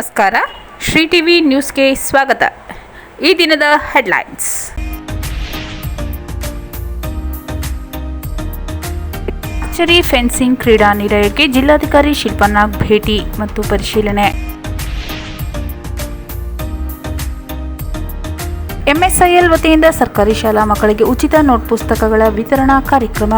ನಮಸ್ಕಾರ. ಶ್ರೀ ಟಿವಿ ನ್ಯೂಸ್ಗೆ ಸ್ವಾಗತ. ಈ ದಿನದ ಹೆಡ್ಲೈನ್ಸ್. ಆರ್ಚರಿ ಫೆನ್ಸಿಂಗ್ ಕ್ರೀಡಾ ನಿಲಯಕ್ಕೆ ಜಿಲ್ಲಾಧಿಕಾರಿ ಶಿಲ್ಪನಾಗ್ ಭೇಟಿ ಮತ್ತು ಪರಿಶೀಲನೆ. ಎಂಎಸ್ಐಎಲ್ ವತಿಯಿಂದ ಸರ್ಕಾರಿ ಶಾಲಾ ಮಕ್ಕಳಿಗೆ ಉಚಿತ ನೋಟ್ ಪುಸ್ತಕಗಳ ವಿತರಣಾ ಕಾರ್ಯಕ್ರಮ.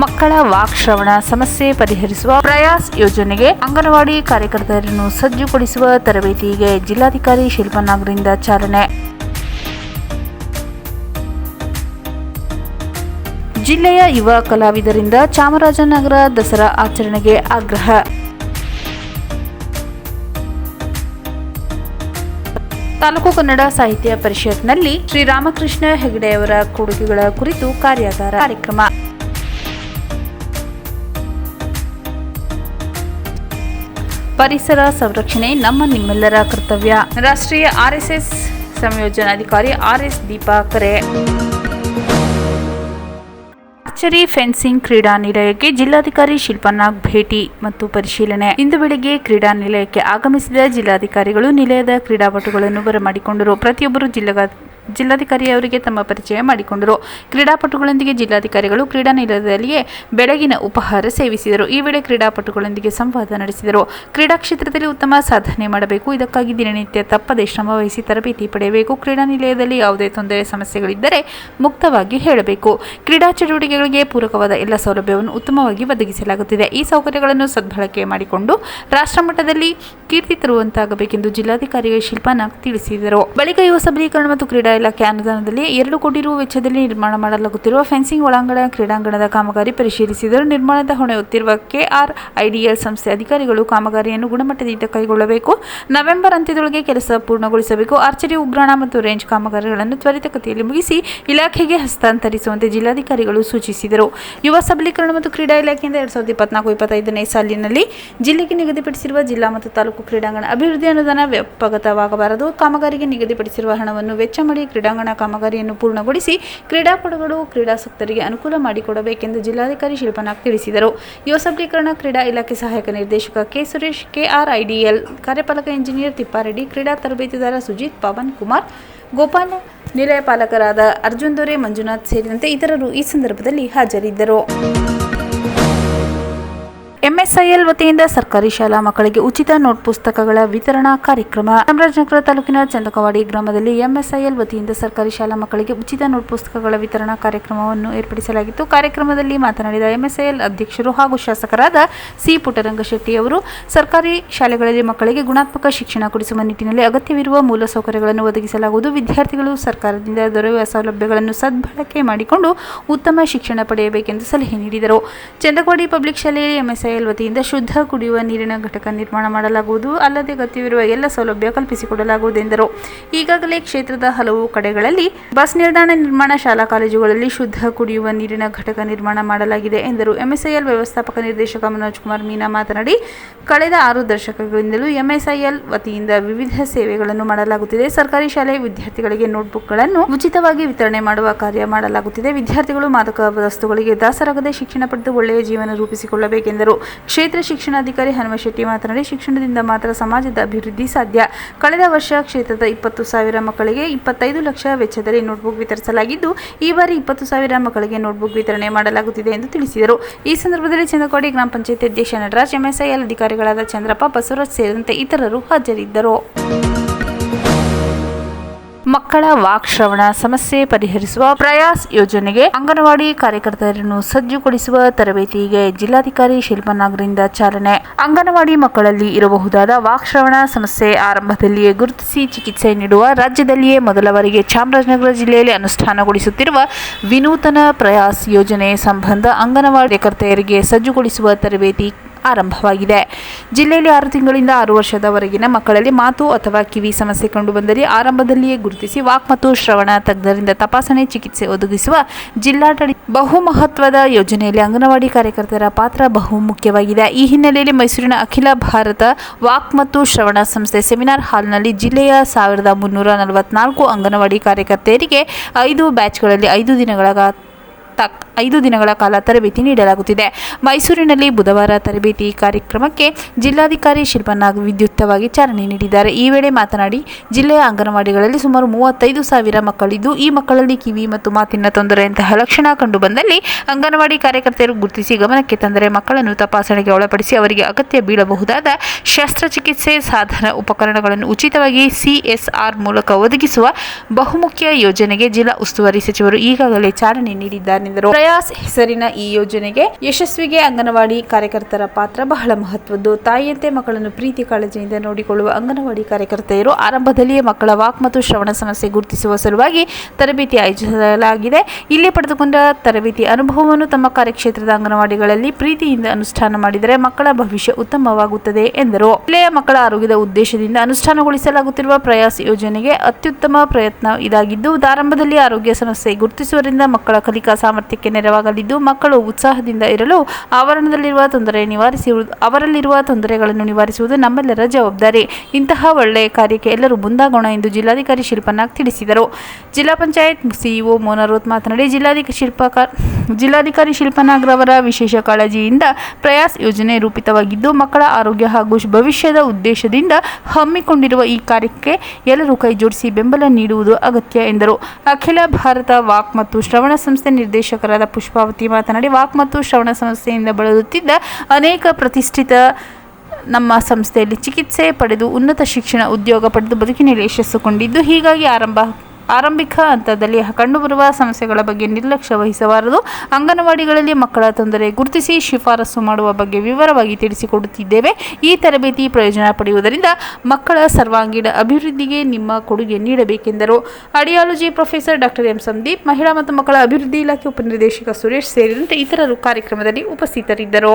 ಮಕ್ಕಳ ವಾಕ್ ಶ್ರವಣ ಸಮಸ್ಯೆ ಪರಿಹರಿಸುವ ಪ್ರಯಾಸ್ ಯೋಜನೆಗೆ ಅಂಗನವಾಡಿ ಕಾರ್ಯಕರ್ತರನ್ನು ಸಜ್ಜುಗೊಳಿಸುವ ತರಬೇತಿಗೆ ಜಿಲ್ಲಾಧಿಕಾರಿ ಶಿಲ್ಪನಾಗರಿಂದ ಚಾಲನೆ. ಜಿಲ್ಲೆಯ ಯುವ ಕಲಾವಿದರಿಂದ ಚಾಮರಾಜನಗರ ದಸರಾ ಆಚರಣೆಗೆ ಆಗ್ರಹ. ತಾಲೂಕು ಕನ್ನಡ ಸಾಹಿತ್ಯ ಪರಿಷತ್ನಲ್ಲಿ ಶ್ರೀರಾಮಕೃಷ್ಣ ಹೆಗಡೆಯವರ ಕೊಡುಗೆಗಳ ಕುರಿತು ಕಾರ್ಯಾಗಾರ ಕಾರ್ಯಕ್ರಮ. ಪರಿಸರ ಸಂರಕ್ಷಣೆ ನಮ್ಮ ನಿಮ್ಮೆಲ್ಲರ ಕರ್ತವ್ಯ. ರಾಷ್ಟ್ರೀಯ ಆರ್ಎಸ್ಎಸ್ ಸಂಯೋಜನಾಧಿಕಾರಿ ಆರ್ಎಸ್ ದೀಪಾ ಕರೆ ಆರ್ಚರಿ ಫೆನ್ಸಿಂಗ್ ಕ್ರೀಡಾ ನಿಲಯಕ್ಕೆ ಜಿಲ್ಲಾಧಿಕಾರಿ ಶಿಲ್ಪನಾಗ್ ಭೇಟಿ ಮತ್ತು ಪರಿಶೀಲನೆ. ಇಂದು ಬೆಳಿಗ್ಗೆ ಕ್ರೀಡಾ ನಿಲಯಕ್ಕೆ ಆಗಮಿಸಿದ ಜಿಲ್ಲಾಧಿಕಾರಿಗಳು ನಿಲಯದ ಕ್ರೀಡಾಪಟುಗಳನ್ನು ಬರಮಾಡಿಕೊಂಡರು. ಪ್ರತಿಯೊಬ್ಬರು ಜಿಲ್ಲಾ ಜಿಲ್ಲಾಧಿಕಾರಿ ಅವರಿಗೆ ತಮ್ಮ ಪರಿಚಯ ಮಾಡಿಕೊಂಡರು. ಕ್ರೀಡಾಪಟುಗಳೊಂದಿಗೆ ಜಿಲ್ಲಾಧಿಕಾರಿಗಳು ಕ್ರೀಡಾ ನಿಲಯದಲ್ಲಿಯೇ ಬೆಳಗಿನ ಉಪಹಾರ ಸೇವಿಸಿದರು. ಈ ವೇಳೆ ಕ್ರೀಡಾಪಟುಗಳೊಂದಿಗೆ ಸಂವಾದ ನಡೆಸಿದರು. ಕ್ರೀಡಾ ಕ್ಷೇತ್ರದಲ್ಲಿ ಉತ್ತಮ ಸಾಧನೆ ಮಾಡಬೇಕು. ಇದಕ್ಕಾಗಿ ದಿನನಿತ್ಯ ತಪ್ಪದೆ ಶ್ರಮ ವಹಿಸಿ ತರಬೇತಿ ಪಡೆಯಬೇಕು. ಕ್ರೀಡಾ ನಿಲಯದಲ್ಲಿ ಯಾವುದೇ ತೊಂದರೆ, ಸಮಸ್ಯೆಗಳಿದ್ದರೆ ಮುಕ್ತವಾಗಿ ಹೇಳಬೇಕು. ಕ್ರೀಡಾ ಚಟುವಟಿಕೆಗಳಿಗೆ ಪೂರಕವಾದ ಎಲ್ಲ ಸೌಲಭ್ಯವನ್ನು ಉತ್ತಮವಾಗಿ ಒದಗಿಸಲಾಗುತ್ತಿದೆ. ಈ ಸೌಕರ್ಯಗಳನ್ನು ಸದ್ಬಳಕೆ ಮಾಡಿಕೊಂಡು ರಾಷ್ಟ್ರಮಟ್ಟದಲ್ಲಿ ಕೀರ್ತಿ ತರುವಂತಾಗಬೇಕೆಂದು ಜಿಲ್ಲಾಧಿಕಾರಿ ಶಿಲ್ಪಾನಾಗ್ ತಿಳಿಸಿದರು. ಬಳಿಕ ಯುವ ಸಬಲೀಕರಣ ಮತ್ತು ಕ್ರೀಡಾ ಇಲಾಖೆ ಅನುದಾನದಲ್ಲಿ ಎರಡು ಕೋಟಿ ರೂ ವೆಚ್ಚದಲ್ಲಿ ನಿರ್ಮಾಣ ಮಾಡಲಾಗುತ್ತಿರುವ ಫೆನ್ಸಿಂಗ್ ಒಳಾಂಗಣ ಕ್ರೀಡಾಂಗಣದ ಕಾಮಗಾರಿ ಪರಿಶೀಲಿಸಿದರು ನಿರ್ಮಾಣದ ಹೊಣೆ ಹೊತ್ತಿರುವ ಕೆಆರ್ ಐಡಿಎಲ್ ಸಂಸ್ಥೆ ಅಧಿಕಾರಿಗಳು ಕಾಮಗಾರಿಯನ್ನು ಗುಣಮಟ್ಟದಿಂದ ಕೈಗೊಳ್ಳಬೇಕು. ನವೆಂಬರ್ ಅಂತ್ಯದೊಳಗೆ ಕೆಲಸ ಪೂರ್ಣಗೊಳಿಸಬೇಕು. ಆರ್ಚರಿ, ಉಗ್ರಾಣ ಮತ್ತು ರೇಂಜ್ ಕಾಮಗಾರಿಗಳನ್ನು ತ್ವರಿತಗತಿಯಲ್ಲಿ ಮುಗಿಸಿ ಇಲಾಖೆಗೆ ಹಸ್ತಾಂತರಿಸುವಂತೆ ಜಿಲ್ಲಾಧಿಕಾರಿಗಳು ಸೂಚಿಸಿದರು. ಯುವ ಸಬಲೀಕರಣ ಮತ್ತು ಕ್ರೀಡಾ ಇಲಾಖೆಯಿಂದ ಎರಡ್ ಸಾವಿರದ ಇಪ್ಪತ್ನಾಲ್ಕು ಇಪ್ಪತ್ತೈದನೇ ಸಾಲಿನಲ್ಲಿ ಜಿಲ್ಲೆಗೆ ನಿಗದಿಪಡಿಸಿರುವ ಜಿಲ್ಲಾ ಮತ್ತು ತಾಲೂಕು ಕ್ರೀಡಾಂಗಣ ಅಭಿವೃದ್ಧಿ ಅನುದಾನ ವ್ಯಾಪಕವಾಗಬಾರದು. ಕಾಮಗಾರಿಗೆ ನಿಗದಿಪಡಿಸಿರುವ ಹಣವನ್ನು ವೆಚ್ಚ ಮಾಡಿ ಕ್ರೀಡಾಂಗಣ ಕಾಮಗಾರಿಯನ್ನು ಪೂರ್ಣಗೊಳಿಸಿ ಕ್ರೀಡಾಪಟುಗಳು ಕ್ರೀಡಾಸಕ್ತರಿಗೆ ಅನುಕೂಲ ಮಾಡಿಕೊಡಬೇಕೆಂದು ಜಿಲ್ಲಾಧಿಕಾರಿ ಶಿಲ್ಪನಾಗ್ ತಿಳಿಸಿದರು. ಯುವ ಸಬಲೀಕರಣ ಕ್ರೀಡಾ ಇಲಾಖೆ ಸಹಾಯಕ ನಿರ್ದೇಶಕ ಕೆ ಸುರೇಶ್, ಕೆಆರ್ಐಡಿಎಲ್, ಕಾರ್ಯಪಾಲಕ ಇಂಜಿನಿಯರ್ ತಿಪ್ಪಾರೆಡ್ಡಿ, ಕ್ರೀಡಾ ತರಬೇತಿದಾರ ಸುಜಿತ್ ಪವನ್ ಕುಮಾರ್, ಗೋಪಾಲ್ ನಿಲಯ ಪಾಲಕರಾದ ಅರ್ಜುನ್ ದೊರೆ, ಮಂಜುನಾಥ್ ಸೇರಿದಂತೆ ಇತರರು ಈ ಸಂದರ್ಭದಲ್ಲಿ ಹಾಜರಿದ್ದರು. ಎಂಎಸ್ಐಎಲ್ ವತಿಯಿಂದ ಸರ್ಕಾರಿ ಶಾಲಾ ಮಕ್ಕಳಿಗೆ ಉಚಿತ ನೋಟ್ ಪುಸ್ತಕಗಳ ವಿತರಣಾ ಕಾರ್ಯಕ್ರಮ. ಚಾಮರಾಜನಗರ ತಾಲೂಕಿನ ಚಂದಕವಾಡಿ ಗ್ರಾಮದಲ್ಲಿ ಎಂಎಸ್ಐಎಲ್ ವತಿಯಿಂದ ಸರ್ಕಾರಿ ಶಾಲಾ ಮಕ್ಕಳಿಗೆ ಉಚಿತ ನೋಟ್ ಪುಸ್ತಕಗಳ ವಿತರಣಾ ಕಾರ್ಯಕ್ರಮವನ್ನು ಏರ್ಪಡಿಸಲಾಗಿತ್ತು. ಕಾರ್ಯಕ್ರಮದಲ್ಲಿ ಮಾತನಾಡಿದ ಎಂಎಸ್ಐಎಲ್ ಅಧ್ಯಕ್ಷರು ಹಾಗೂ ಶಾಸಕರಾದ ಸಿ ಪುಟ್ಟರಂಗಶೆಟ್ಟಿ ಅವರು, ಸರ್ಕಾರಿ ಶಾಲೆಗಳಲ್ಲಿ ಮಕ್ಕಳಿಗೆ ಗುಣಾತ್ಮಕ ಶಿಕ್ಷಣ ಕೊಡಿಸುವ ನಿಟ್ಟಿನಲ್ಲಿ ಅಗತ್ಯವಿರುವ ಮೂಲಸೌಕರ್ಯಗಳನ್ನು ಒದಗಿಸಲಾಗುವುದು. ವಿದ್ಯಾರ್ಥಿಗಳು ಸರ್ಕಾರದಿಂದ ದೊರೆಯುವ ಸೌಲಭ್ಯಗಳನ್ನು ಸದ್ಬಳಕೆ ಮಾಡಿಕೊಂಡು ಉತ್ತಮ ಶಿಕ್ಷಣ ಪಡೆಯಬೇಕೆಂದು ಸಲಹೆ ನೀಡಿದರು. ಚಂದಕವಾಡಿ ಪಬ್ಲಿಕ್ ಶಾಲೆಯಲ್ಲಿ ಎಂಎಸ್ಐಎಲ್ ವತಿಯಿಂದ ಶುದ್ಧ ಕುಡಿಯುವ ನೀರಿನ ಘಟಕ ನಿರ್ಮಾಣ ಮಾಡಲಾಗುವುದು. ಅಲ್ಲದೆ ಅಗತ್ಯವಿರುವ ಎಲ್ಲ ಸೌಲಭ್ಯ ಕಲ್ಪಿಸಿಕೊಡಲಾಗುವುದು ಎಂದರು ಈಗಾಗಲೇ ಕ್ಷೇತ್ರದ ಹಲವು ಕಡೆಗಳಲ್ಲಿ ಬಸ್ ನಿಲ್ದಾಣ ನಿರ್ಮಾಣ, ಶಾಲಾ ಕಾಲೇಜುಗಳಲ್ಲಿ ಶುದ್ಧ ಕುಡಿಯುವ ನೀರಿನ ಘಟಕ ನಿರ್ಮಾಣ ಮಾಡಲಾಗಿದೆ ಎಂದರು. ಎಂಎಸ್ಐಎಲ್ ವ್ಯವಸ್ಥಾಪಕ ನಿರ್ದೇಶಕ ಮನೋಜ್ ಕುಮಾರ್ ಮೀನಾ ಮಾತನಾಡಿ, ಕಳೆದ ಆರು ದಶಕಗಳಿಂದಲೂ ಎಂಎಸ್ಐಎಲ್ ವತಿಯಿಂದ ವಿವಿಧ ಸೇವೆಗಳನ್ನು ಮಾಡಲಾಗುತ್ತಿದೆ. ಸರ್ಕಾರಿ ಶಾಲೆ ವಿದ್ಯಾರ್ಥಿಗಳಿಗೆ ನೋಟ್ಬುಕ್ಗಳನ್ನು ಉಚಿತವಾಗಿ ವಿತರಣೆ ಮಾಡುವ ಕಾರ್ಯ ಮಾಡಲಾಗುತ್ತಿದೆ. ವಿದ್ಯಾರ್ಥಿಗಳು ಮಾದಕ ವಸ್ತುಗಳಿಗೆ ದಾಸರಾಗದೆ ಶಿಕ್ಷಣ ಪಡೆದು ಒಳ್ಳೆಯ ಜೀವನ ರೂಪಿಸಿಕೊಳ್ಳಬೇಕೆಂದರು. ಕ್ಷೇತ್ರ ಶಿಕ್ಷಣಾಧಿಕಾರಿ ಹನುಮಶೆಟ್ಟಿ ಮಾತನಾಡಿ, ಶಿಕ್ಷಣದಿಂದ ಮಾತ್ರ ಸಮಾಜದ ಅಭಿವೃದ್ಧಿ ಸಾಧ್ಯ. ಕಳೆದ ವರ್ಷ ಕ್ಷೇತ್ರದ ಇಪ್ಪತ್ತು ಸಾವಿರ ಮಕ್ಕಳಿಗೆ ಇಪ್ಪತ್ತೈದು ಲಕ್ಷ ವೆಚ್ಚದಲ್ಲಿ ನೋಟ್ಬುಕ್ ವಿತರಿಸಲಾಗಿದ್ದು, ಈ ಬಾರಿ ಇಪ್ಪತ್ತು ಸಾವಿರ ಮಕ್ಕಳಿಗೆ ನೋಟ್ಬುಕ್ ವಿತರಣೆ ಮಾಡಲಾಗುತ್ತಿದೆ ಎಂದು ತಿಳಿಸಿದರು. ಈ ಸಂದರ್ಭದಲ್ಲಿ ಚಂದಕೋಡಿ ಗ್ರಾಮ ಪಂಚಾಯತ್ ಅಧ್ಯಕ್ಷ ನಟರಾಜ್, ಎಂಎಸ್ಐಎಲ್ ಅಧಿಕಾರಿಗಳಾದ ಚಂದ್ರಪ್ಪ ಬಸವರಾಜ್ ಸೇರಿದಂತೆ ಇತರರು ಹಾಜರಿದ್ದರು. ಮಕ್ಕಳ ವಾಕ್ಶ್ರವಣ ಸಮಸ್ಯೆ ಪರಿಹರಿಸುವ ಪ್ರಯಾಸ್ ಯೋಜನೆಗೆ ಅಂಗನವಾಡಿ ಕಾರ್ಯಕರ್ತರನ್ನು ಸಜ್ಜುಗೊಳಿಸುವ ತರಬೇತಿಗೆ ಜಿಲ್ಲಾಧಿಕಾರಿ ಶಿಲ್ಪನಾಗರಿಂದ ಚಾಲನೆ. ಅಂಗನವಾಡಿ ಮಕ್ಕಳಲ್ಲಿ ಇರಬಹುದಾದ ವಾಕ್ಶ್ರವಣ ಸಮಸ್ಯೆ ಆರಂಭದಲ್ಲಿಯೇ ಗುರುತಿಸಿ ಚಿಕಿತ್ಸೆ ನೀಡುವ ರಾಜ್ಯದಲ್ಲಿಯೇ ಮೊದಲ ಬಾರಿಗೆ ಚಾಮರಾಜನಗರ ಜಿಲ್ಲೆಯಲ್ಲಿ ಅನುಷ್ಠಾನಗೊಳಿಸುತ್ತಿರುವ ವಿನೂತನ ಪ್ರಯಾಸ್ ಯೋಜನೆ ಸಂಬಂಧ ಅಂಗನವಾಡಿ ಕಾರ್ಯಕರ್ತೆಯರಿಗೆ ಸಜ್ಜುಗೊಳಿಸುವ ತರಬೇತಿ ಆರಂಭವಾಗಿದೆ. ಜಿಲ್ಲೆಯಲ್ಲಿ ಆರು ತಿಂಗಳಿಂದ ಆರು ವರ್ಷದವರೆಗಿನ ಮಕ್ಕಳಲ್ಲಿ ಮಾತು ಅಥವಾ ಕಿವಿ ಸಮಸ್ಯೆ ಕಂಡುಬಂದರೆ ಆರಂಭದಲ್ಲಿಯೇ ಗುರುತಿಸಿ ವಾಕ್ ಮತ್ತು ಶ್ರವಣ ತಜ್ಞರಿಂದ ತಪಾಸಣೆ ಚಿಕಿತ್ಸೆ ಒದಗಿಸುವ ಜಿಲ್ಲಾಡಳಿತ ಬಹುಮಹತ್ವದ ಯೋಜನೆಯಲ್ಲಿ ಅಂಗನವಾಡಿ ಕಾರ್ಯಕರ್ತರ ಪಾತ್ರ ಬಹು ಮುಖ್ಯವಾಗಿದೆ ಈ ಹಿನ್ನೆಲೆಯಲ್ಲಿ ಮೈಸೂರಿನ ಅಖಿಲ ಭಾರತ ವಾಕ್ ಮತ್ತು ಶ್ರವಣ ಸಂಸ್ಥೆ ಸೆಮಿನಾರ್ ಹಾಲ್ನಲ್ಲಿ ಜಿಲ್ಲೆಯ ಸಾವಿರದ ಮುನ್ನೂರ ನಲವತ್ನಾಲ್ಕು ಅಂಗನವಾಡಿ ಕಾರ್ಯಕರ್ತೆಯರಿಗೆ ಐದು ಬ್ಯಾಚ್ಗಳಲ್ಲಿ ಐದು ದಿನಗಳ ತಕ್ ಐದು ದಿನಗಳ ಕಾಲ ತರಬೇತಿ ನೀಡಲಾಗುತ್ತಿದೆ. ಮೈಸೂರಿನಲ್ಲಿ ಬುಧವಾರ ತರಬೇತಿ ಕಾರ್ಯಕ್ರಮಕ್ಕೆ ಜಿಲ್ಲಾಧಿಕಾರಿ ಶಿಲ್ಪನಾಗ್ ವಿದ್ಯುಕ್ತವಾಗಿ ಚಾಲನೆ ನೀಡಿದ್ದಾರೆ. ಈ ವೇಳೆ ಮಾತನಾಡಿ, ಜಿಲ್ಲೆಯ ಅಂಗನವಾಡಿಗಳಲ್ಲಿ ಸುಮಾರು ಮೂವತ್ತೈದು ಸಾವಿರ ಮಕ್ಕಳಿದ್ದು, ಈ ಮಕ್ಕಳಲ್ಲಿ ಕಿವಿ ಮತ್ತು ಮಾತಿನ ತೊಂದರೆಯಂತಹ ಲಕ್ಷಣ ಕಂಡುಬಂದಲ್ಲಿ ಅಂಗನವಾಡಿ ಕಾರ್ಯಕರ್ತೆಯರು ಗುರುತಿಸಿ ಗಮನಕ್ಕೆ ತಂದರೆ ಮಕ್ಕಳನ್ನು ತಪಾಸಣೆಗೆ ಒಳಪಡಿಸಿ ಅವರಿಗೆ ಅಗತ್ಯ ಬೀಳಬಹುದಾದ ಶಸ್ತ್ರಚಿಕಿತ್ಸೆ ಸಾಧನ ಉಪಕರಣಗಳನ್ನು ಉಚಿತವಾಗಿ ಸಿಎಸ್ಆರ್ ಮೂಲಕ ಒದಗಿಸುವ ಬಹುಮುಖ್ಯ ಯೋಜನೆಗೆ ಜಿಲ್ಲಾ ಉಸ್ತುವಾರಿ ಸಚಿವರು ಈಗಾಗಲೇ ಚಾಲನೆ ನೀಡಿದ್ದಾರೆಂದರು. ಪ್ರಯಾಸ್ ಹೆಸರಿನ ಈ ಯೋಜನೆಗೆ ಯಶಸ್ವಿಗೆ ಅಂಗನವಾಡಿ ಕಾರ್ಯಕರ್ತರ ಪಾತ್ರ ಬಹಳ ಮಹತ್ವದ್ದು. ತಾಯಿಯಂತೆ ಮಕ್ಕಳನ್ನು ಪ್ರೀತಿ ಕಾಳಜಿಯಿಂದ ನೋಡಿಕೊಳ್ಳುವ ಅಂಗನವಾಡಿ ಕಾರ್ಯಕರ್ತೆಯರು ಆರಂಭದಲ್ಲಿಯೇ ಮಕ್ಕಳ ವಾಕ್ ಮತ್ತು ಶ್ರವಣ ಸಮಸ್ಯೆ ಗುರುತಿಸುವ ಸಲುವಾಗಿ ತರಬೇತಿ ಆಯೋಜಿಸಲಾಗಿದೆ. ಇಲ್ಲಿ ಪಡೆದುಕೊಂಡ ತರಬೇತಿ ಅನುಭವವನ್ನು ತಮ್ಮ ಕಾರ್ಯಕ್ಷೇತ್ರದ ಅಂಗನವಾಡಿಗಳಲ್ಲಿ ಪ್ರೀತಿಯಿಂದ ಅನುಷ್ಠಾನ ಮಾಡಿದರೆ ಮಕ್ಕಳ ಭವಿಷ್ಯ ಉತ್ತಮವಾಗುತ್ತದೆ ಎಂದರು. ಜಿಲ್ಲೆಯ ಮಕ್ಕಳ ಆರೋಗ್ಯದ ಉದ್ದೇಶದಿಂದ ಅನುಷ್ಠಾನಗೊಳಿಸಲಾಗುತ್ತಿರುವ ಪ್ರಯಾಸ ಯೋಜನೆಗೆ ಅತ್ಯುತ್ತಮ ಪ್ರಯತ್ನ ಇದಾಗಿದ್ದು ಆರಂಭದಲ್ಲಿ ಆರೋಗ್ಯ ಸಮಸ್ಯೆ ಗುರುತಿಸುವುದರಿಂದ ಮಕ್ಕಳ ಕಲಿಕಾ ಸಾಮರ್ಥ್ಯಕ್ಕೆ ನೆರವಾಗಲಿದ್ದು ಮಕ್ಕಳು ಉತ್ಸಾಹದಿಂದ ಇರಲು ಆವರಣದಲ್ಲಿರುವ ತೊಂದರೆ ನಿವಾರಿಸಿ ಅವರಲ್ಲಿರುವ ತೊಂದರೆಗಳನ್ನು ನಿವಾರಿಸುವುದು ನಮ್ಮೆಲ್ಲರ ಜವಾಬ್ದಾರಿ. ಇಂತಹ ಒಳ್ಳೆಯ ಕಾರ್ಯಕ್ಕೆ ಎಲ್ಲರೂ ಮುಂದಾಗೋಣ ಎಂದು ಜಿಲ್ಲಾಧಿಕಾರಿ ಶಿಲ್ಪನಾಗ್ ತಿಳಿಸಿದರು. ಜಿಲ್ಲಾ ಪಂಚಾಯತ್ ಸಿಇಒ ಮೋನರೋತ್ ಮಾತನಾಡಿ ಜಿಲ್ಲಾಧಿಕಾರಿ ಶಿಲ್ಪಕಾರ್ ಜಿಲ್ಲಾಧಿಕಾರಿ ಶಿಲ್ಪನಾಗ್ರವರ ವಿಶೇಷ ಕಾಳಜಿಯಿಂದ ಪ್ರಯಾಸ್ ಯೋಜನೆ ರೂಪಿತವಾಗಿದ್ದು, ಮಕ್ಕಳ ಆರೋಗ್ಯ ಹಾಗೂ ಭವಿಷ್ಯದ ಉದ್ದೇಶದಿಂದ ಹಮ್ಮಿಕೊಂಡಿರುವ ಈ ಕಾರ್ಯಕ್ಕೆ ಎಲ್ಲರೂ ಕೈಜೋಡಿಸಿ ಬೆಂಬಲ ನೀಡುವುದು ಅಗತ್ಯ ಎಂದರು. ಅಖಿಲ ಭಾರತ ವಾಕ್ ಮತ್ತು ಶ್ರವಣ ಸಂಸ್ಥೆ ನಿರ್ದೇಶಕರಾದ ಪುಷ್ಪಾವತಿ ಮಾತನಾಡಿ, ವಾಕ್ ಮತ್ತು ಶ್ರವಣ ಸಂಸ್ಥೆಯಿಂದ ಬಳಲುತ್ತಿದ್ದ ಅನೇಕ ಪ್ರತಿಷ್ಠಿತ ನಮ್ಮ ಸಂಸ್ಥೆಯಲ್ಲಿ ಚಿಕಿತ್ಸೆ ಪಡೆದು ಉನ್ನತ ಶಿಕ್ಷಣ ಉದ್ಯೋಗ ಪಡೆದು ಬದುಕಿನಲ್ಲಿ ಯಶಸ್ಸು ಕೊಂಡಿದ್ದು, ಹೀಗಾಗಿ ಆರಂಭ ಆರಂಭಿಕ ಹಂತದಲ್ಲಿ ಕಂಡುಬರುವ ಸಮಸ್ಯೆಗಳ ಬಗ್ಗೆ ನಿರ್ಲಕ್ಷ್ಯ ವಹಿಸಬಾರದು. ಅಂಗನವಾಡಿಗಳಲ್ಲಿ ಮಕ್ಕಳ ತೊಂದರೆ ಗುರುತಿಸಿ ಶಿಫಾರಸು ಮಾಡುವ ಬಗ್ಗೆ ವಿವರವಾಗಿ ತಿಳಿಸಿಕೊಡುತ್ತಿದ್ದೇವೆ. ಈ ತರಬೇತಿ ಪ್ರಯೋಜನ ಪಡೆಯುವುದರಿಂದ ಮಕ್ಕಳ ಸರ್ವಾಂಗೀಣ ಅಭಿವೃದ್ಧಿಗೆ ನಿಮ್ಮ ಕೊಡುಗೆ ನೀಡಬೇಕೆಂದರು. Audiology professor doctor M Sandeep, ಮಹಿಳಾ ಮತ್ತು ಮಕ್ಕಳ ಅಭಿವೃದ್ಧಿ ಇಲಾಖೆ ಉಪನಿರ್ದೇಶಕ ಸುರೇಶ್ ಸೇರಿದಂತೆ ಇತರರು ಕಾರ್ಯಕ್ರಮದಲ್ಲಿ ಉಪಸ್ಥಿತರಿದ್ದರು.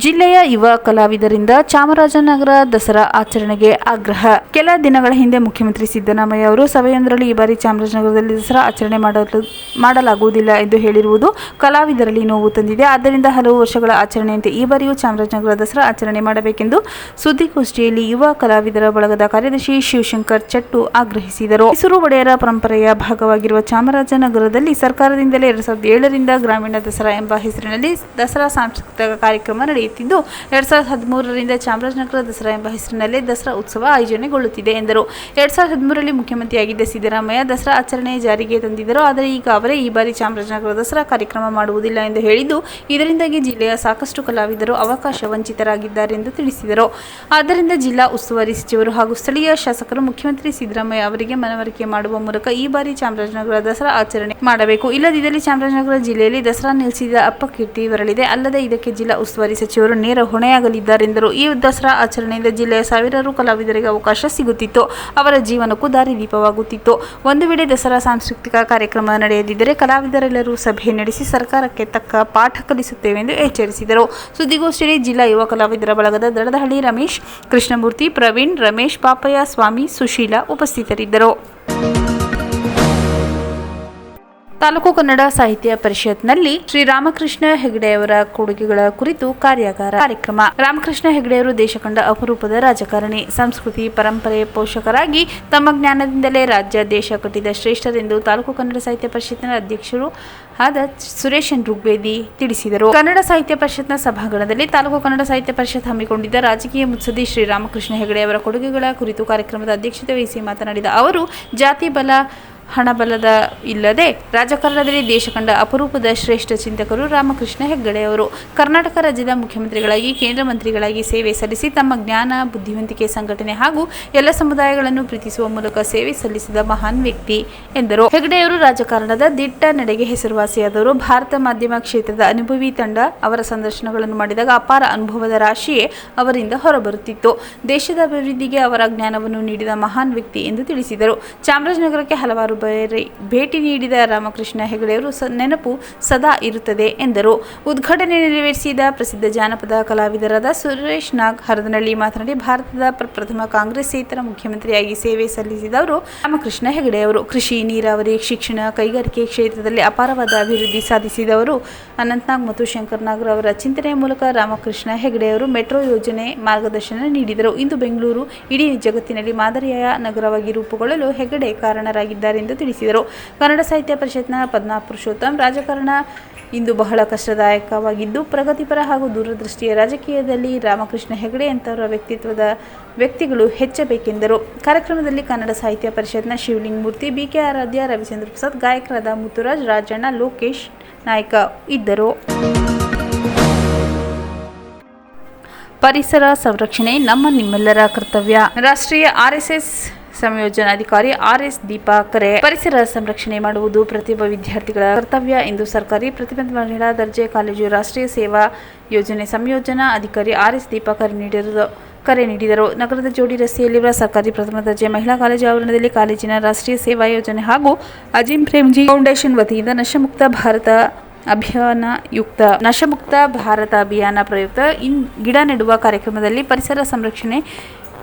ಜಿಲ್ಲೆಯ ಯುವ ಕಲಾವಿದರಿಂದ ಚಾಮರಾಜನಗರ ದಸರಾ ಆಚರಣೆಗೆ ಆಗ್ರಹ. ಕೆಲ ದಿನಗಳ ಹಿಂದೆ ಮುಖ್ಯಮಂತ್ರಿ ಸಿದ್ದರಾಮಯ್ಯ ಅವರು ಸಭೆಯೊಂದರಲ್ಲಿ ಈ ಬಾರಿ ಚಾಮರಾಜನಗರದಲ್ಲಿ ದಸರಾ ಆಚರಣೆ ಮಾಡಲು ಮಾಡಲಾಗುವುದಿಲ್ಲ ಎಂದು ಹೇಳಿರುವುದು ಕಲಾವಿದರಲ್ಲಿ ನೋವು ತಂದಿದೆ. ಆದ್ದರಿಂದ ಹಲವು ವರ್ಷಗಳ ಆಚರಣೆಯಂತೆ ಈ ಬಾರಿಯೂ ಚಾಮರಾಜನಗರ ದಸರಾ ಆಚರಣೆ ಮಾಡಬೇಕೆಂದು ಸುದ್ದಿಗೋಷ್ಠಿಯಲ್ಲಿ ಯುವ ಕಲಾವಿದರ ಬಳಗದ ಕಾರ್ಯದರ್ಶಿ ಶಿವಶಂಕರ್ ಚಟ್ಟು ಆಗ್ರಹಿಸಿದರು. ಮೈಸೂರು ಒಡೆಯರ ಪರಂಪರೆಯ ಭಾಗವಾಗಿರುವ ಚಾಮರಾಜನಗರದಲ್ಲಿ ಸರ್ಕಾರದಿಂದಲೇ ಎರಡು ಸಾವಿರದ ಏಳರಿಂದ ಗ್ರಾಮೀಣ ದಸರಾ ಎಂಬ ಹೆಸರಿನಲ್ಲಿ ದಸರಾ ಸಾಂಸ್ಕೃತಿಕ ಕಾರ್ಯಕ್ರಮ ನಡೆಯುತ್ತಿದ್ದು ಎರಡ್ ಸಾವಿರದ ಹದಿಮೂರರಿಂದ ಚಾಮರಾಜನಗರ ದಸರಾ ಎಂಬ ಹೆಸರಿನಲ್ಲೇ ದಸರಾ ಉತ್ಸವ ಆಯೋಜನೆಗೊಳ್ಳುತ್ತಿದೆ, ಎಂದರು. ಎರಡ್ ಸಾವಿರದ ಹದಿಮೂರರಲ್ಲಿ ಮುಖ್ಯಮಂತ್ರಿಯಾಗಿದ್ದ ಸಿದ್ದರಾಮಯ್ಯ ದಸರಾ ಆಚರಣೆ ಜಾರಿಗೆ ತಂದಿದ್ದರು. ಆದರೆ ಈಗ ಅವರೇ ಈ ಬಾರಿ ಚಾಮರಾಜನಗರ ದಸರಾ ಕಾರ್ಯಕ್ರಮ ಮಾಡುವುದಿಲ್ಲ ಎಂದು ಹೇಳಿದ್ದು, ಇದರಿಂದಾಗಿ ಜಿಲ್ಲೆಯ ಸಾಕಷ್ಟು ಕಲಾವಿದರು ಅವಕಾಶ ವಂಚಿತರಾಗಿದ್ದಾರೆ ಎಂದು ತಿಳಿಸಿದರು. ಆದ್ದರಿಂದ ಜಿಲ್ಲಾ ಉಸ್ತುವಾರಿ ಸಚಿವರು ಹಾಗೂ ಸ್ಥಳೀಯ ಶಾಸಕರು ಮುಖ್ಯಮಂತ್ರಿ ಸಿದ್ದರಾಮಯ್ಯ ಅವರಿಗೆ ಮನವರಿಕೆ ಮಾಡುವ ಮೂಲಕ ಈ ಬಾರಿ ಚಾಮರಾಜನಗರ ದಸರಾ ಆಚರಣೆ ಮಾಡಬೇಕು. ಇಲ್ಲದಿದ್ದಲ್ಲಿ ಚಾಮರಾಜನಗರ ಜಿಲ್ಲೆಯಲ್ಲಿ ದಸರಾ ನಿಲ್ಲಿಸಿದ ಅಪ್ಪಕೀರ್ತಿ ಬರಲಿದೆ. ಅಲ್ಲದೆ ಇದಕ್ಕೆ ಜಿಲ್ಲಾ ಉಸ್ತುವಾರಿ ಸಚಿವರು ನೇರ ಹೊಣೆಯಾಗಲಿದ್ದಾರೆಂದರು. ಈ ದಸರಾ ಆಚರಣೆಯಿಂದ ಜಿಲ್ಲೆಯ ಸಾವಿರಾರು ಕಲಾವಿದರಿಗೆ ಅವಕಾಶ ಸಿಗುತ್ತಿತ್ತು. ಅವರ ಜೀವನಕ್ಕೂ ದಾರಿದೀಪವಾಗುತ್ತಿತ್ತು ಒಂದು ವೇಳೆ ದಸರಾ ಸಾಂಸ್ಕೃತಿಕ ಕಾರ್ಯಕ್ರಮ ನಡೆಯದಿದ್ದರೆ ಕಲಾವಿದರೆಲ್ಲರೂ ಸಭೆ ನಡೆಸಿ ಸರ್ಕಾರಕ್ಕೆ ತಕ್ಕ ಪಾಠ ಕಲಿಸುತ್ತೇವೆ ಎಂದು ಎಚ್ಚರಿಸಿದರು. ಸುದ್ದಿಗೋಷ್ಠಿಯಲ್ಲಿ ಜಿಲ್ಲಾ ಯುವ ಕಲಾವಿದರ ಬಳಗದ ದಡದಹಳ್ಳಿ ರಮೇಶ್, ಕೃಷ್ಣಮೂರ್ತಿ, ಪ್ರವೀಣ್ ರಮೇಶ್, ಪಾಪಯ್ಯ ಸ್ವಾಮಿ, ಸುಶೀಲಾ ಉಪಸ್ಥಿತರಿದ್ದರು. ತಾಲೂಕು ಕನ್ನಡ ಸಾಹಿತ್ಯ ಪರಿಷತ್ನಲ್ಲಿ ಶ್ರೀ ರಾಮಕೃಷ್ಣ ಹೆಗಡೆಯವರ ಕೊಡುಗೆಗಳ ಕುರಿತು ಕಾರ್ಯಾಗಾರ ಕಾರ್ಯಕ್ರಮ. ರಾಮಕೃಷ್ಣ ಹೆಗಡೆಯವರು ದೇಶ ಕಂಡ ಅಪರೂಪದ ರಾಜಕಾರಣಿ, ಸಂಸ್ಕೃತಿ, ಪರಂಪರೆ ಪೋಷಕರಾಗಿ ತಮ್ಮ ಜ್ಞಾನದಿಂದಲೇ ರಾಜ್ಯ ದೇಶ ಕಟ್ಟಿದ ಶ್ರೇಷ್ಠರೆಂದು ತಾಲೂಕು ಕನ್ನಡ ಸಾಹಿತ್ಯ ಪರಿಷತ್ತಿನ ಅಧ್ಯಕ್ಷರು ಆದ ಸುರೇಶನ್ ಋಗ್ವೇದಿ ತಿಳಿಸಿದರು. ಕನ್ನಡ ಸಾಹಿತ್ಯ ಪರಿಷತ್ನ ಸಭಾಂಗಣದಲ್ಲಿ ತಾಲೂಕು ಕನ್ನಡ ಸಾಹಿತ್ಯ ಪರಿಷತ್ ಹಮ್ಮಿಕೊಂಡಿದ್ದ ರಾಜಕೀಯ ಮುತ್ಸದಿ ಶ್ರೀ ರಾಮಕೃಷ್ಣ ಹೆಗಡೆ ಅವರ ಕೊಡುಗೆಗಳ ಕುರಿತು ಕಾರ್ಯಕ್ರಮದ ಅಧ್ಯಕ್ಷತೆ ವಹಿಸಿ ಮಾತನಾಡಿದ ಅವರು, ಜಾತಿ, ಬಲ ಹಣಬಲದ ಇಲ್ಲದೆ ರಾಜಕಾರಣದಲ್ಲಿ ದೇಶ ಕಂಡ ಅಪರೂಪದ ಶ್ರೇಷ್ಠ ಚಿಂತಕರು ರಾಮಕೃಷ್ಣ ಹೆಗ್ಗಡೆಯವರು ಕರ್ನಾಟಕ ರಾಜ್ಯದ ಮುಖ್ಯಮಂತ್ರಿಗಳಾಗಿ, ಕೇಂದ್ರ ಮಂತ್ರಿಗಳಾಗಿ ಸೇವೆ ಸಲ್ಲಿಸಿ ತಮ್ಮ ಜ್ಞಾನ, ಬುದ್ಧಿವಂತಿಕೆ ಸಂಘಟನೆ ಹಾಗೂ ಎಲ್ಲ ಸಮುದಾಯಗಳನ್ನು ಪ್ರೀತಿಸುವ ಮೂಲಕ ಸೇವೆ ಸಲ್ಲಿಸಿದ ಮಹಾನ್ ವ್ಯಕ್ತಿ ಎಂದರು. ಹೆಗ್ಡೆಯವರು ರಾಜಕಾರಣದ ದಿಟ್ಟ ನಡೆಗೆ ಹೆಸರುವಾಸಿಯಾದವರು. ಭಾರತ ಮಾಧ್ಯಮ ಕ್ಷೇತ್ರದ ಅನುಭವಿ ತಂಡ ಅವರ ಸಂದರ್ಶನಗಳನ್ನು ಮಾಡಿದಾಗ ಅಪಾರ ಅನುಭವದ ರಾಶಿಯೇ ಅವರಿಂದ ಹೊರಬರುತ್ತಿತ್ತು. ದೇಶದ ಅಭಿವೃದ್ಧಿಗೆ ಅವರ ಜ್ಞಾನವನ್ನು ನೀಡಿದ ಮಹಾನ್ ವ್ಯಕ್ತಿ ಎಂದು ತಿಳಿಸಿದರು. ಚಾಮರಾಜನಗರಕ್ಕೆ ಹಲವಾರು ಬೇರೆ, ಭೇಟಿ ನೀಡಿದ ರಾಮಕೃಷ್ಣ ಹೆಗಡೆಯವರು ಸ, ನೆನಪು ಸದಾ ಇರುತ್ತದೆ ಎಂದರು. ಉದ್ಘಾಟನೆ ನೆರವೇರಿಸಿದ ಪ್ರಸಿದ್ಧ ಜಾನಪದ ಕಲಾವಿದರಾದ ಸುರೇಶ್ ನಾಗ್ ಹರದನಹಳ್ಳಿ ಮಾತನಾಡಿ, ಭಾರತದ ಪ್ರ- ಪ್ರಥಮ ಕಾಂಗ್ರೆಸ್ಸೇತರ ಮುಖ್ಯಮಂತ್ರಿಯಾಗಿ ಸೇವೆ ಸಲ್ಲಿಸಿದವರು ರಾಮಕೃಷ್ಣ ಹೆಗಡೆಯವರು. ಕೃಷಿ, ನೀರಾವರಿ, ಶಿಕ್ಷಣ, ಕೈಗಾರಿಕೆ ಕ್ಷೇತ್ರದಲ್ಲಿ ಅಪಾರವಾದ ಅಭಿವೃದ್ಧಿ ಸಾಧಿಸಿದವರು ಅನಂತನಾಗ್ ಮತ್ತು ಶಂಕರ್ ನಾಗ್ ಅವರ ಚಿಂತನೆಯ ಮೂಲಕ ರಾಮಕೃಷ್ಣ ಹೆಗಡೆಯವರು ಮೆಟ್ರೋ ಯೋಜನೆ ಮಾರ್ಗದರ್ಶನ ನೀಡಿದರು. ಇಂದು ಬೆಂಗಳೂರು, ಇಡೀ ಜಗತ್ತಿನಲ್ಲಿ ಮಾದರಿಯ ನಗರವಾಗಿ ರೂಪುಗೊಳ್ಳಲು ಹೆಗಡೆ ಕಾರಣರಾಗಿದ್ದಾರೆ ಎಂದು ತಿಳಿಸಿದರು. ಕನ್ನಡ ಸಾಹಿತ್ಯ ಪರಿಷತ್ನ ಪದ್ಮಾ ಪುರುಷೋತ್ತಮ್ ರಾಜಕಾರಣ ಇಂದು ಬಹಳ ಕಷ್ಟದಾಯಕವಾಗಿದ್ದು, ಪ್ರಗತಿಪರ ಹಾಗೂ ದೂರದೃಷ್ಟಿಯ ರಾಜಕೀಯದಲ್ಲಿ ರಾಮಕೃಷ್ಣ ಹೆಗಡೆ ಅಂತವರ ವ್ಯಕ್ತಿತ್ವದ ವ್ಯಕ್ತಿಗಳು ಹೆಚ್ಚಬೇಕೆಂದರು. ಕಾರ್ಯಕ್ರಮದಲ್ಲಿ ಕನ್ನಡ ಸಾಹಿತ್ಯ ಪರಿಷತ್ನ ಶಿವಲಿಂಗ ಮೂರ್ತಿ, ಬಿಕೆ ಆರಾಧ್ಯ, ರವಿಚಂದ್ರ ಪ್ರಸಾದ್, ಗಾಯಕರಾದ ಮುತ್ತುರಾಜ್, ರಾಜಣ್ಣ, ಲೋಕೇಶ್ ನಾಯ್ಕ ಇದ್ದರು. ಪರಿಸರ ಸಂರಕ್ಷಣೆ ನಮ್ಮ ನಿಮ್ಮೆಲ್ಲರ ಕರ್ತವ್ಯ. ರಾಷ್ಟ್ರೀಯ ಆರ್ಎಸ್ಎಸ್ ಸಂಯೋಜನಾಧಿಕಾರಿ ಆರ್ ಎಸ್ ದೀಪಾ ಕರೆ. ಪರಿಸರ ಸಂರಕ್ಷಣೆ ಮಾಡುವುದು ಪ್ರತಿಯೊಬ್ಬ ವಿದ್ಯಾರ್ಥಿಗಳ ಕರ್ತವ್ಯ ಎಂದು ಸರ್ಕಾರಿ ಪ್ರತಿಬಂಧ ಮಹಿಳಾ ದರ್ಜೆ ಕಾಲೇಜು ರಾಷ್ಟ್ರೀಯ ಸೇವಾ ಯೋಜನೆ ಸಂಯೋಜನಾ ಅಧಿಕಾರಿ ಆರ್ ಎಸ್ ದೀಪಾ ಕರೆ ನೀಡಿದರು. ಕರೆ ನೀಡಿದರು. ನಗರದ ಜೋಡಿ ರಸ್ತೆಯಲ್ಲಿರುವ ಸರ್ಕಾರಿ ಪ್ರಥಮ ದರ್ಜೆ ಮಹಿಳಾ ಕಾಲೇಜು ಆವರಣದಲ್ಲಿ ಕಾಲೇಜಿನ ರಾಷ್ಟ್ರೀಯ ಸೇವಾ ಯೋಜನೆ ಹಾಗೂ ಅಜಿಂ ಪ್ರೇಮ್ಜಿ ಫೌಂಡೇಶನ್ ವತಿಯಿಂದ ನಶಮುಕ್ತ ಭಾರತ ಅಭಿಯಾನ ಯುಕ್ತ, ನಶಮುಕ್ತ ಭಾರತ ಅಭಿಯಾನ ಪ್ರಯುಕ್ತ ಇನ್ ಗಿಡ ನೆಡುವ ಕಾರ್ಯಕ್ರಮದಲ್ಲಿ ಪರಿಸರ ಸಂರಕ್ಷಣೆ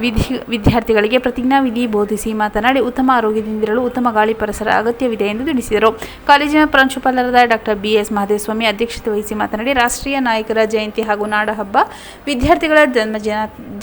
ವಿಧಿ ವಿದ್ಯಾರ್ಥಿಗಳಿಗೆ ಪ್ರತಿಜ್ಞಾವಿಧಿ ಬೋಧಿಸಿ ಮಾತನಾಡಿ ಉತ್ತಮ ಆರೋಗ್ಯದಿಂದಿರಲು ಉತ್ತಮ ಗಾಳಿ ಪರಿಸರ ಅಗತ್ಯವಿದೆ ಎಂದು ತಿಳಿಸಿದರು. ಕಾಲೇಜಿನ ಪ್ರಾಂಶುಪಾಲರಾದ ಡಾಕ್ಟರ್ ಬಿ ಎಸ್ ಮಹದೇವಸ್ವಾಮಿ ಅಧ್ಯಕ್ಷತೆ ವಹಿಸಿ ಮಾತನಾಡಿ, ರಾಷ್ಟ್ರೀಯ ನಾಯಕರ ಜಯಂತಿ ಹಾಗೂ ನಾಡಹಬ್ಬ ವಿದ್ಯಾರ್ಥಿಗಳ ಜನ್ಮ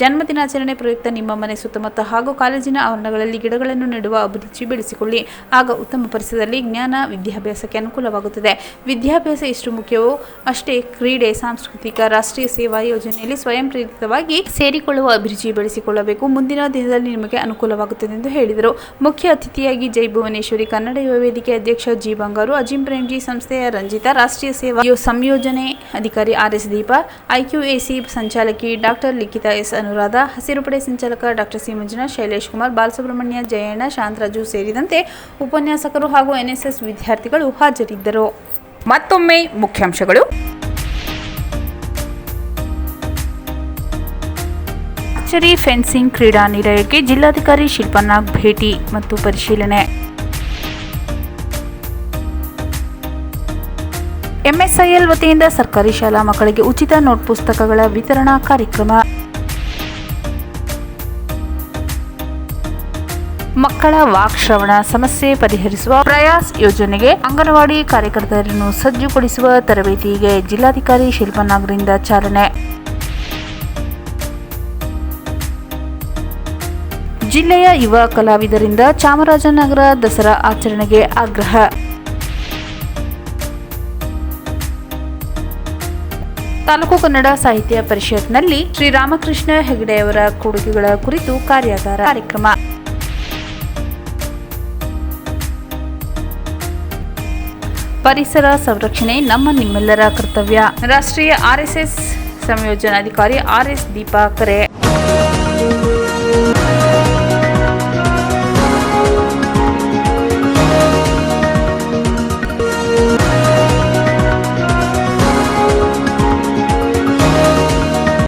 ಜನ್ಮದಿನಾಚರಣೆ ಪ್ರಯುಕ್ತ ನಿಮ್ಮ ಮನೆ ಸುತ್ತಮುತ್ತ ಹಾಗೂ ಕಾಲೇಜಿನ ಆವರಣಗಳಲ್ಲಿ ಗಿಡಗಳನ್ನು ನೆಡುವ ಅಭಿರುಚಿ ಬೆಳೆಸಿಕೊಳ್ಳಿ. ಆಗ ಉತ್ತಮ ಪರಿಸರದಲ್ಲಿ ಜ್ಞಾನ ವಿದ್ಯಾಭ್ಯಾಸಕ್ಕೆ ಅನುಕೂಲವಾಗುತ್ತದೆ. ವಿದ್ಯಾಭ್ಯಾಸ ಎಷ್ಟು ಮುಖ್ಯವೋ ಅಷ್ಟೇ ಕ್ರೀಡೆ, ಸಾಂಸ್ಕೃತಿಕ, ರಾಷ್ಟ್ರೀಯ ಸೇವಾ ಯೋಜನೆಯಲ್ಲಿ ಸ್ವಯಂ ಪ್ರೇರಿತವಾಗಿ ಸೇರಿಕೊಳ್ಳುವ ಅಭಿರುಚಿ ಬೆಳೆಸಿಕೊಳ್ಳಬೇಕು. ಮುಂದಿನ ದಿನದಲ್ಲಿ ನಿಮಗೆ ಅನುಕೂಲವಾಗುತ್ತದೆ ಎಂದು ಹೇಳಿದರು. ಮುಖ್ಯ ಅತಿಥಿಯಾಗಿ ಜೈ ಭುವನೇಶ್ವರಿ ಕನ್ನಡ ಯುವ ವೇದಿಕೆ ಅಧ್ಯಕ್ಷ ಜಿ ಬಂಗಾರು, ಅಜಿಂ ಪ್ರೇಮ್ಜಿ, ಸಂಸ್ಥೆಯ ರಂಜಿತಾ, ರಾಷ್ಟ್ರೀಯ ಸೇವಾ ಸಂಯೋಜನೆ ಅಧಿಕಾರಿ ಆರ್ ಎಸ್ ದೀಪ, ಐಕ್ಯೂಎಸಿ ಸಂಚಾಲಕಿ ಡಾಕ್ಟರ್ ಲಿಖಿತಾ ಎಸ್ ಅನುರಾಧ ಹಸಿರುಪಡೆ ಸಂಚಾಲಕ ಡಾಕ್ಟರ್ ಸಿ ಮಂಜುನಾಥ್ ಶೈಲೇಶ್ ಕುಮಾರ್, ಬಾಲಸುಬ್ರಹ್ಮಣ್ಯ ಜಯಣ್ಣ, ಶಾಂತರಾಜು ಸೇರಿದಂತೆ ಉಪನ್ಯಾಸಕರು ಹಾಗೂ ಎನ್ಎಸ್ಎಸ್ ವಿದ್ಯಾರ್ಥಿಗಳು ಹಾಜರಿದ್ದರು. ಮತ್ತೊಮ್ಮೆ ಮುಖ್ಯಾಂಶಗಳು. ಆರ್ಚರಿ ಫೆನ್ಸಿಂಗ್ ಕ್ರೀಡಾ ನಿಲಯಕ್ಕೆ ಜಿಲ್ಲಾಧಿಕಾರಿ ಶಿಲ್ಪನಾಗ್ ಭೇಟಿ ಮತ್ತು ಪರಿಶೀಲನೆ. ಎಂಎಸ್ಐಎಲ್ ವತಿಯಿಂದ ಸರ್ಕಾರಿ ಶಾಲಾ ಮಕ್ಕಳಿಗೆ ಉಚಿತ ನೋಟ್ ಪುಸ್ತಕಗಳ ವಿತರಣಾ ಕಾರ್ಯಕ್ರಮ. ಮಕ್ಕಳ ವಾಕ್ ಶ್ರವಣ ಸಮಸ್ಯೆ ಪರಿಹರಿಸುವ ಪ್ರಯಾಸ್ ಯೋಜನೆಗೆ ಅಂಗನವಾಡಿ ಕಾರ್ಯಕರ್ತರನ್ನು ಸಜ್ಜುಗೊಳಿಸುವ ತರಬೇತಿಗೆ ಜಿಲ್ಲಾಧಿಕಾರಿ ಶಿಲ್ಪನಾಗ್ರಿಂದ ಚಾಲನೆ. ಜಿಲ್ಲೆಯ ಯುವ ಕಲಾವಿದರಿಂದ ಚಾಮರಾಜನಗರ ದಸರಾ ಆಚರಣೆಗೆ ಆಗ್ರಹ. ತಾಲೂಕು ಕನ್ನಡ ಸಾಹಿತ್ಯ ಪರಿಷತ್ನಲ್ಲಿ ಶ್ರೀರಾಮಕೃಷ್ಣ ಹೆಗಡೆಯವರ ಕೊಡುಗೆಗಳ ಕುರಿತು ಕಾರ್ಯಾಗಾರ ಕಾರ್ಯಕ್ರಮ. ಪರಿಸರ ಸಂರಕ್ಷಣೆ ನಮ್ಮ ನಿಮ್ಮೆಲ್ಲರ ಕರ್ತವ್ಯ. ರಾಷ್ಟ್ರೀಯ ಆರ್ಎಸ್ಎಸ್ ಸಂಯೋಜನಾಧಿಕಾರಿ ಆರ್ಎಸ್ ದೀಪಾ ಕರೆ.